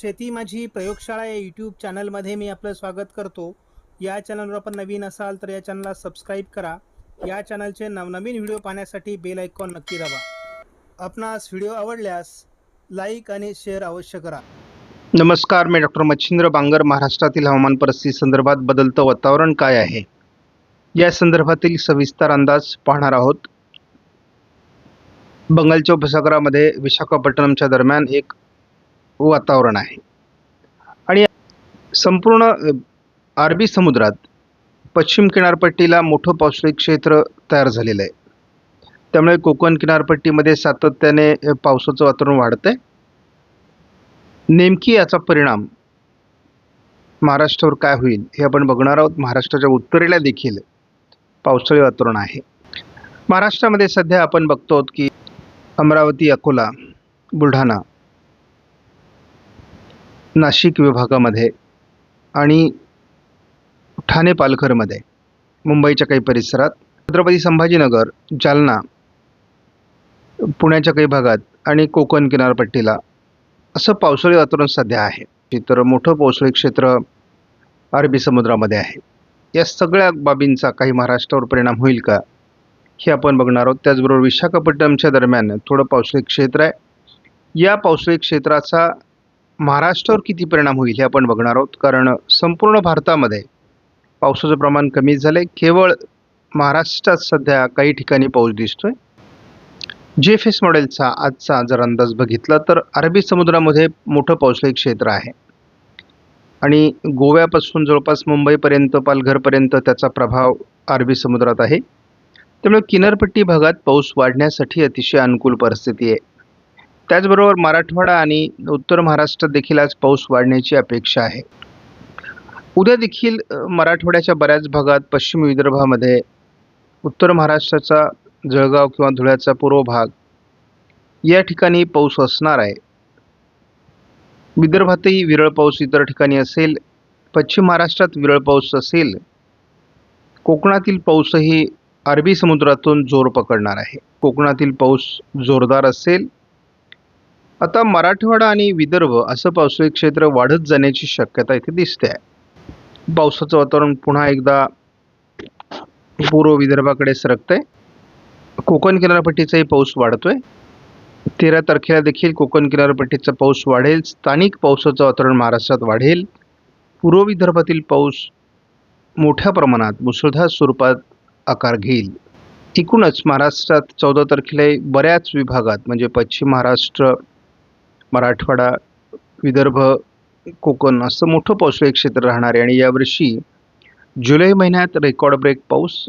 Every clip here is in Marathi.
शेती माझी प्रयोगशाळा या यूट्यूब चॅनलमध्ये मी आपलं स्वागत करतो. या चॅनलवर आपण नवीन असाल तर या चॅनलला सबस्क्राईब करा. या चॅनलचे नवनवीन व्हिडिओ पाहण्यासाठी बेल आयकॉन नक्की दाबा. आपणास व्हिडिओ आवडल्यास लाईक आणि शेअर अवश्य करा. नमस्कार मी डॉक्टर मच्छिंद्र बांगर. महाराष्ट्रातील हवामान परिस्थिती संदर्भात बदलतं वातावरण काय आहे? या संदर्भातील सविस्तर अंदाज पाहणार आहोत. बंगालच्या उपसागरामध्ये विशाखापट्टणमच्या दरम्यान एक वातावरण आहे. आणि संपूर्ण अरबी समुद्रात पश्चिम किनारपट्टीला मोठं पावसाळी क्षेत्र तयार झालेलं आहे. त्यामुळे कोकण किनारपट्टीमध्ये सातत्याने पावसाचं वातावरण वाढतं आहे नेमकी याचा परिणाम महाराष्ट्रावर काय होईल हे आपण बघणार आहोत. महाराष्ट्राच्या उत्तरेला देखील पावसाळी वातावरण आहे. महाराष्ट्रामध्ये सध्या आपण बघतो की अमरावती अकोला बुलढाणा नाशिक विभागामध्ये आणि ठाणे पालघरमध्ये मुंबईच्या काही परिसरात छत्रपती संभाजीनगर जालना पुण्याच्या काही भागात आणि कोकण किनारपट्टीला असं पावसाळी वातावरण सध्या आहे. तर मोठं पावसाळी क्षेत्र अरबी समुद्रामध्ये आहे. या सगळ्या बाबींचा काही महाराष्ट्रावर परिणाम होईल का हे आपण बघणार आहोत. त्याचबरोबर विशाखापट्टणमच्या दरम्यान थोडं पावसाळी क्षेत्र आहे. या पावसाळी क्षेत्राचा महाराष्ट्रावर किती परिणाम होईल हे आपण बघणार आहोत. कारण संपूर्ण भारतामध्ये पावसाचं प्रमाण कमी झालं आहे केवळ महाराष्ट्रात सध्या काही ठिकाणी पाऊस दिसतोय. जे एफ एस मॉडेलचा आजचा जर अंदाज बघितला तर अरबी समुद्रामध्ये मोठं पावसाळी क्षेत्र आहे. आणि गोव्यापासून जवळपास मुंबईपर्यंत पालघरपर्यंत त्याचा प्रभाव अरबी समुद्रात आहे. त्यामुळे किनारपट्टी भागात पाऊस वाढण्यासाठी अतिशय अनुकूल परिस्थिती आहे. त्याचबरोबर मराठवाडा आणि उत्तर महाराष्ट्रात देखील आज पाऊस वाढण्याची अपेक्षा आहे. उद्या देखील मराठवाड्याच्या बऱ्याच भागात पश्चिम विदर्भामध्ये उत्तर महाराष्ट्राचा जळगाव किंवा धुळ्याचा पूर्व भाग या ठिकाणी पाऊस असणार आहे. विदर्भातही विरळ पाऊस इतर ठिकाणी असेल पश्चिम महाराष्ट्रात विरळ पाऊस असेल कोकणातील पाऊसही अरबी समुद्रातून जोर पकडणार आहे. कोकणातील पाऊस जोरदार असेल आता मराठवाडा आणि विदर्भ असं पावसाळी क्षेत्र वाढत जाण्याची शक्यता इथे दिसते आहे. पावसाचं वातावरण पुन्हा एकदा पूर्व विदर्भाकडे सरकतंय. कोकण किनारपट्टीचाही पाऊस वाढतोय. तेरा तारखेला देखील कोकण किनारपट्टीचा पाऊस वाढेल. स्थानिक पावसाचं वातावरण महाराष्ट्रात वाढेल. पूर्व विदर्भातील पाऊस मोठ्या प्रमाणात मुसळधार स्वरूपात आकार घेईल. एकूणच महाराष्ट्रात चौदा तारखेला बऱ्याच विभागात म्हणजे पश्चिम महाराष्ट्र मराठवाडा विदर्भ कोकण असं मोठं पावसाळी क्षेत्र राहणार आहे आणि यावर्षी जुलै महिन्यात रेकॉर्ड ब्रेक पाऊस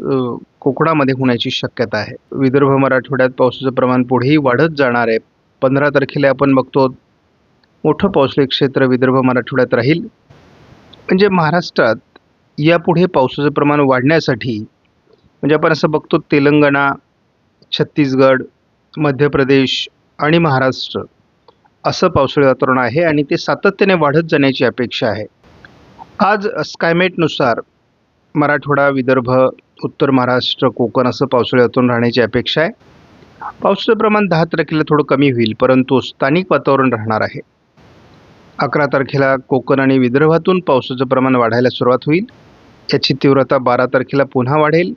कोकणामध्ये होण्याची शक्यता आहे. विदर्भ मराठवाड्यात पावसाचं प्रमाण पुढेही वाढत जाणार आहे. पंधरा तारखेला आपण बघतो मोठं पावसाळी क्षेत्र विदर्भ मराठवाड्यात राहील. म्हणजे महाराष्ट्रात यापुढे पावसाचं प्रमाण वाढण्यासाठी म्हणजे आपण असं बघतो तेलंगणा छत्तीसगड मध्य प्रदेश आणि महाराष्ट्र असं पावसाळी वातावरण आहे आणि ते सातत्याने वाढत जाण्याची अपेक्षा आहे. आज स्कायमेटनुसार मराठवाडा विदर्भ उत्तर महाराष्ट्र कोकण असं पावसाळी वातावरण राहण्याची अपेक्षा आहे. पावसाचं प्रमाण दहा तारखेला थोडं कमी होईल परंतु स्थानिक वातावरण राहणार आहे. अकरा तारखेला कोकण आणि विदर्भातून पावसाचं प्रमाण वाढायला सुरुवात होईल. याची तीव्रता बारा तारखेला पुन्हा वाढेल.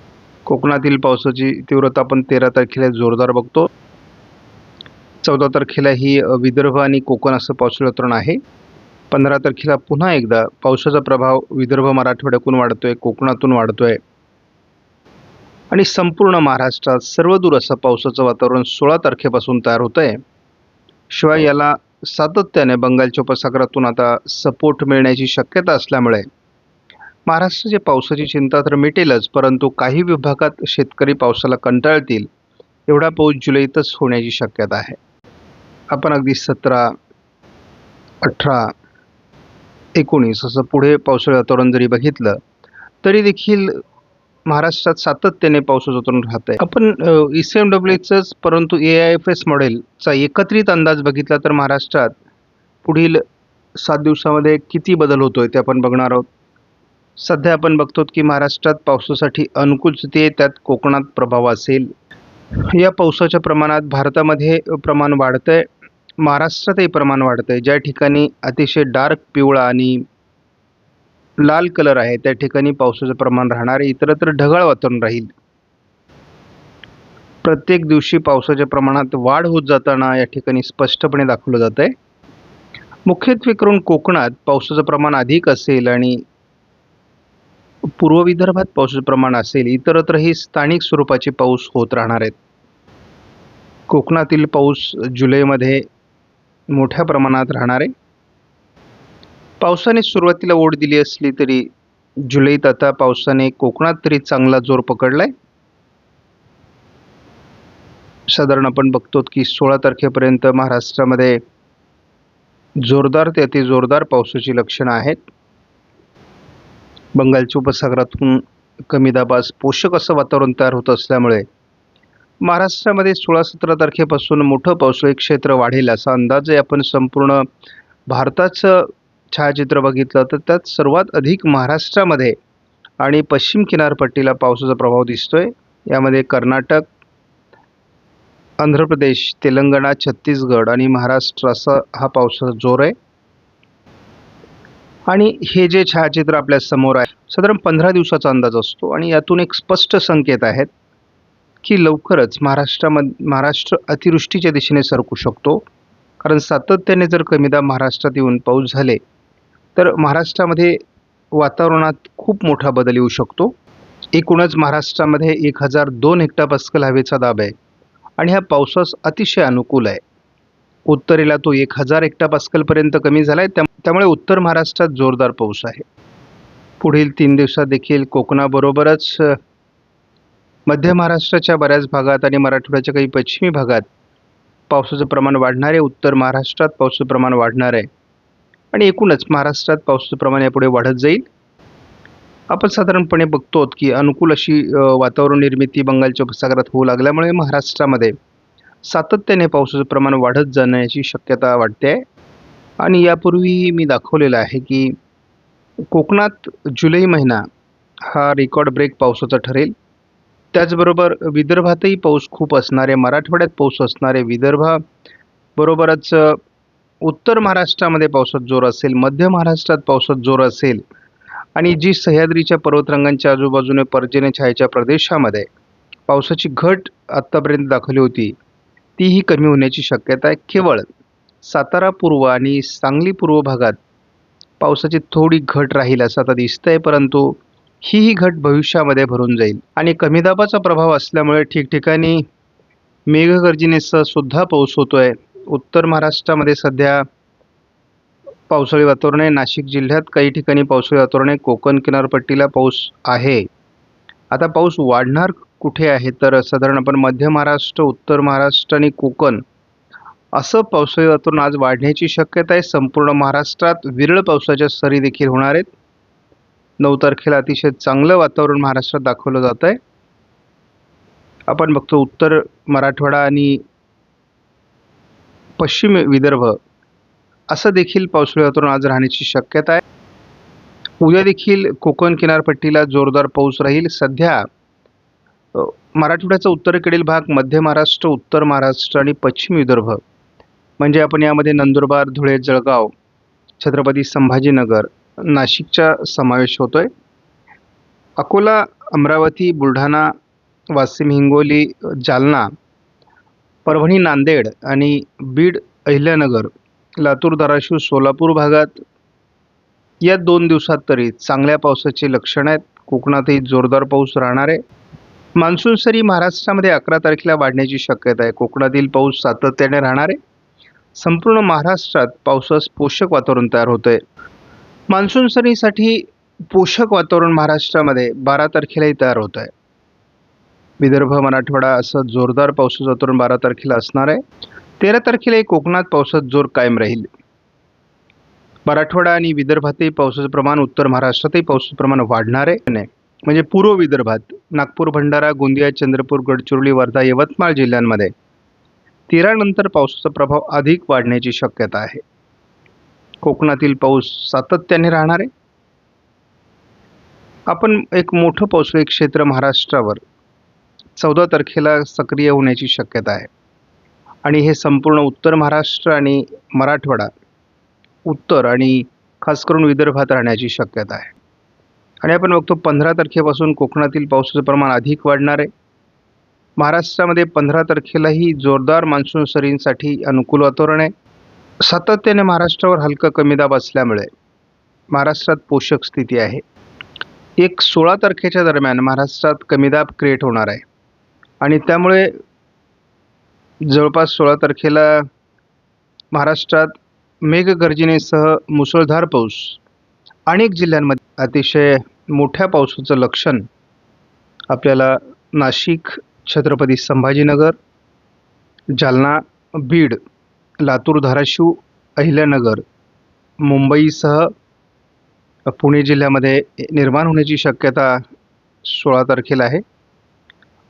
कोकणातील पावसाची तीव्रता आपण तेरा तारखेला जोरदार बघतो. चौदा तारखेला ही विदर्भ आणि कोकण असं पावसाळी वातावरण आहे. पंधरा तारखेला पुन्हा एकदा पावसाचा प्रभाव विदर्भ मराठवाड्यातून वाढतोय कोकणातून वाढतोय. आणि संपूर्ण महाराष्ट्रात सर्वदूर असं पावसाचं वातावरण सोळा तारखेपासून तयार होत आहे शिवाय याला सातत्याने बंगालच्या उपसागरातून आता सपोर्ट मिळण्याची शक्यता असल्यामुळे महाराष्ट्राच्या पावसाची चिंता तर मिटेलच परंतु काही विभागात शेतकरी पावसाला कंटाळतील. एवढा पाऊस जुलैतच होण्याची शक्यता आहे. आपण अगदी सतरा अठरा एकोणीस असं पुढे पावसाळी वातावरण जरी बघितलं तरी देखील महाराष्ट्रात सातत्याने पावसाचं वातावरण राहत आहे आपण ई सी एम डब्ल्यूचंच परंतु ए आय एफ एस मॉडेलचा एकत्रित अंदाज बघितला तर महाराष्ट्रात पुढील सात दिवसामध्ये किती बदल होतोय ते आपण बघणार आहोत. सध्या आपण बघतो की महाराष्ट्रात पावसासाठी अनुकूल स्थिती आहे त्यात कोकणात प्रभाव असेल. या पावसाच्या प्रमाणात भारतामध्ये प्रमाण वाढतं आहे महाराष्ट्रातही प्रमाण वाढतं आहे ज्या ठिकाणी अतिशय डार्क पिवळा आणि लाल कलर आहे त्या ठिकाणी पावसाचं प्रमाण राहणार आहे. इतरत्र ढगाळ वातावरण राहील. प्रत्येक दिवशी पावसाच्या प्रमाणात वाढ होत जाताना या ठिकाणी स्पष्टपणे दाखवलं जात आहे मुख्यत्वे करून कोकणात पावसाचं प्रमाण अधिक असेल आणि पूर्व विदर्भात पावसाचं प्रमाण असेल इतरत्रही स्थानिक स्वरूपाचे पाऊस होत राहणार आहेत. कोकणातील पाऊस जुलैमध्ये मोठ्या प्रमाणात राहणार. आहे पावसाने सुरुवातीला ओढ दिली असली तरी जुलैत आता पावसाने कोकणात तरी चांगला जोर पकडला आहे साधारण आपण बघतो की सोळा तारखेपर्यंत महाराष्ट्रामध्ये जोरदार ते अति जोरदार पावसाची लक्षणं आहेत. बंगालच्या उपसागरातून कमी दाबास पोषक असं वातावरण तयार होत असल्यामुळे महाराष्ट्रामध्ये सोळा सतरा तारखेपासून मोठं पावसाळी क्षेत्र वाढेल असा अंदाज आहे. आपण संपूर्ण भारताचं छायाचित्र बघितलं तर त्यात सर्वात अधिक महाराष्ट्रामध्ये आणि पश्चिम किनारपट्टीला पावसाचा प्रभाव दिसतोय. यामध्ये कर्नाटक आंध्र प्रदेश तेलंगणा छत्तीसगड आणि महाराष्ट्र असा हा पावसाचा जोर आहे. आणि हे जे छायाचित्र आपल्यासमोर आहे साधारण पंधरा दिवसाचा अंदाज असतो आणि यातून एक स्पष्ट संकेत आहेत. की लवकरच महाराष्ट्रामध्ये महाराष्ट्र अतिवृष्टीच्या दिशेने सरकू शकतो. कारण सातत्याने जर कमी दाब महाराष्ट्रात येऊन पाऊस झाले तर महाराष्ट्रामध्ये वातावरणात खूप मोठा बदल येऊ शकतो. एकूणच महाराष्ट्रामध्ये एक हजार दोन हेक्टापास्कल हवेचा दाब आहे आणि ह्या पावसास अतिशय अनुकूल आहे. उत्तरेला तो एक हजार हेक्टापास्कलपर्यंत कमी झाला आहे त्या त्यामुळे उत्तर महाराष्ट्रात जोरदार पाऊस आहे. पुढील तीन दिवसात देखील कोकणाबरोबरच मध्य महाराष्ट्राच्या बऱ्याच भागात आणि मराठवाड्याच्या काही पश्चिमी भागात पावसाचं प्रमाण वाढणार आहे उत्तर महाराष्ट्रात पावसाचं प्रमाण वाढणार आहे. आणि एकूणच महाराष्ट्रात पावसाचं प्रमाण यापुढे वाढत जाईल. आपण साधारणपणे बघतो की अनुकूल अशी वातावरण निर्मिती बंगालच्या उपसागरात होऊ लागल्यामुळे महाराष्ट्रामध्ये सातत्याने पावसाचं प्रमाण वाढत जाण्याची शक्यता वाटते आहे आणि यापूर्वी मी दाखवलेलं आहे की कोकणात जुलै महिना हा रेकॉर्ड ब्रेक पावसाचा ठरेल. त्याचबरोबर विदर्भातही पाऊस खूप असणारे मराठवाड्यात पाऊस असणारे विदर्भाबरोबरच उत्तर महाराष्ट्रामध्ये पावसात जोर असेल मध्य महाराष्ट्रात पावसात जोर असेल आणि जी सह्याद्रीच्या पर्वतरांगांच्या आजूबाजूने पर्जन्य छायेच्या प्रदेशामध्ये पावसाची घट आत्तापर्यंत दाखवली होती तीही कमी होण्याची शक्यता आहे. केवळ सातारा पूर्व आणि सांगली पूर्व भागात पावसाची थोडी घट राहील असं आता दिसतंय परंतु ही घट भविष्यामध्ये भरून जाईल. आणि कमी दाबाचा प्रभाव असल्यामुळे ठिकठिकाणी मेघगर्जनेसह सुद्धा पाऊस आहे उत्तर महाराष्ट्रामध्ये सध्या पावसाळी वातावरण आहे. नाशिक जिल्ह्यात काही ठिकाणी पावसाळी वातावरण आहे. कोकण किनारपट्टीला पाऊस आहे. आता पाऊस वाढणार कुठे आहे? तर साधारण आपण मध्य महाराष्ट्र उत्तर महाराष्ट्र आणि कोकण असं पावसाळी वातावरण आज वाढण्याची शक्यता आहे. संपूर्ण महाराष्ट्रात विरळ पावसाच्या सरी देखील होणार आहेत. नऊ तारखेला अतिशय चांगलं वातावरण महाराष्ट्रात दाखवलं जात आहे आपण बघतो उत्तर मराठवाडा आणि पश्चिम विदर्भ असं देखील पावसाळी वातावरण आज राहण्याची शक्यता आहे. उद्या देखील कोकण किनारपट्टीला जोरदार पाऊस राहील. सध्या मराठवाड्याचा उत्तरेकडील भाग मध्य महाराष्ट्र उत्तर महाराष्ट्र आणि पश्चिम विदर्भ. म्हणजे आपण यामध्ये नंदुरबार धुळे जळगाव छत्रपती संभाजीनगर नाशिकचा समावेश होतोय. अकोला अमरावती बुलढाणा वाशिम हिंगोली जालना परभणी नांदेड आणि बीड अहिल्यानगर लातूर धाराशिव सोलापूर भागात या दोन दिवसात तरी चांगल्या पावसाची लक्षणं आहेत. कोकणातही जोरदार पाऊस राहणार आहे. मान्सून सरी महाराष्ट्रामध्ये अकरा तारखेला वाढण्याची शक्यता आहे. कोकणातील पाऊस सातत्याने राहणार आहे. संपूर्ण महाराष्ट्रात पावसास पोषक वातावरण तयार होतं आहे मान्सून सरीसाठी पोषक वातावरण महाराष्ट्रामध्ये बारा तारखेलाही तयार होत आहे. विदर्भ मराठवाडा असं जोरदार पावसाचं वातावरण बारा तारखेला असणार आहे. तेरा तारखेलाही कोकणात पावसात जोर कायम राहील. मराठवाडा आणि विदर्भातही पावसाचं प्रमाण उत्तर महाराष्ट्रातही पावसाचं प्रमाण वाढणार आहे. नाही म्हणजे पूर्व विदर्भात नागपूर भंडारा गोंदिया चंद्रपूर गडचिरोली वर्धा यवतमाळ जिल्ह्यांमध्ये तेरानंतर पावसाचा प्रभाव अधिक वाढण्याची शक्यता आहे. कोकणातील पाऊस सातत्याने राहणार आहे. आपण एक मोठं पावसाळी क्षेत्र महाराष्ट्रावर चौदा तारखेला सक्रिय होण्याची शक्यता आहे. आणि हे संपूर्ण उत्तर महाराष्ट्र आणि मराठवाडा उत्तर आणि खास करून विदर्भात राहण्याची शक्यता आहे. आणि आपण बघतो पंधरा तारखेपासून कोकणातील पावसाचं प्रमाण अधिक वाढणार आहे. महाराष्ट्रामध्ये पंधरा तारखेलाही जोरदार मान्सून सरींसाठी अनुकूल वातावरण आहे. सातत्याने महाराष्ट्रावर हलका कमी दाब असल्यामुळे महाराष्ट्रात पोषक स्थिती आहे. एक सोळा तारखेच्या दरम्यान महाराष्ट्रात कमी दाब क्रिएट होणार आहे. आणि त्यामुळे जवळपास सोळा तारखेला महाराष्ट्रात मेघगर्जनेसह मुसळधार पाऊस अनेक जिल्ह्यांमध्ये अतिशय मोठ्या पावसाचं लक्षण आपल्याला नाशिक छत्रपती संभाजीनगर जालना बीड लातूर धाराशिव अहिल्यानगर मुंबईसह पुणे जिल्ह्यामध्ये निर्माण होण्याची शक्यता सोळा तारखेला आहे.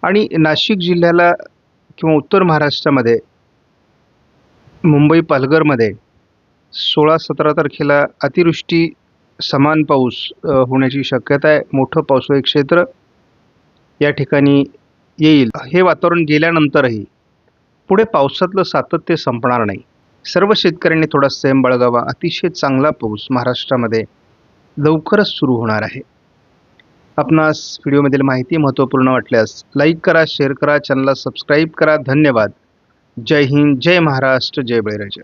आणि नाशिक जिल्ह्याला किंवा उत्तर महाराष्ट्रामध्ये मुंबई पालघरमध्ये सोळा सतरा तारखेला अतिवृष्टी समान पाऊस होण्याची शक्यता आहे. मोठं पावसाळी क्षेत्र या ठिकाणी येईल. हे वातावरण गेल्यानंतरही पुढे पावसातलं सातत्य संपणार नाही. सर्व शेतकऱ्यांनी थोडा संयम बाळगावा. अतिशय चांगला पाऊस महाराष्ट्रामध्ये लवकरच सुरू होणार आहे. आपणास व्हिडिओमधील माहिती महत्त्वपूर्ण वाटल्यास लाईक करा शेअर करा चॅनलला सबस्क्राईब करा. धन्यवाद. जय हिंद जय महाराष्ट्र जय बळीराजा.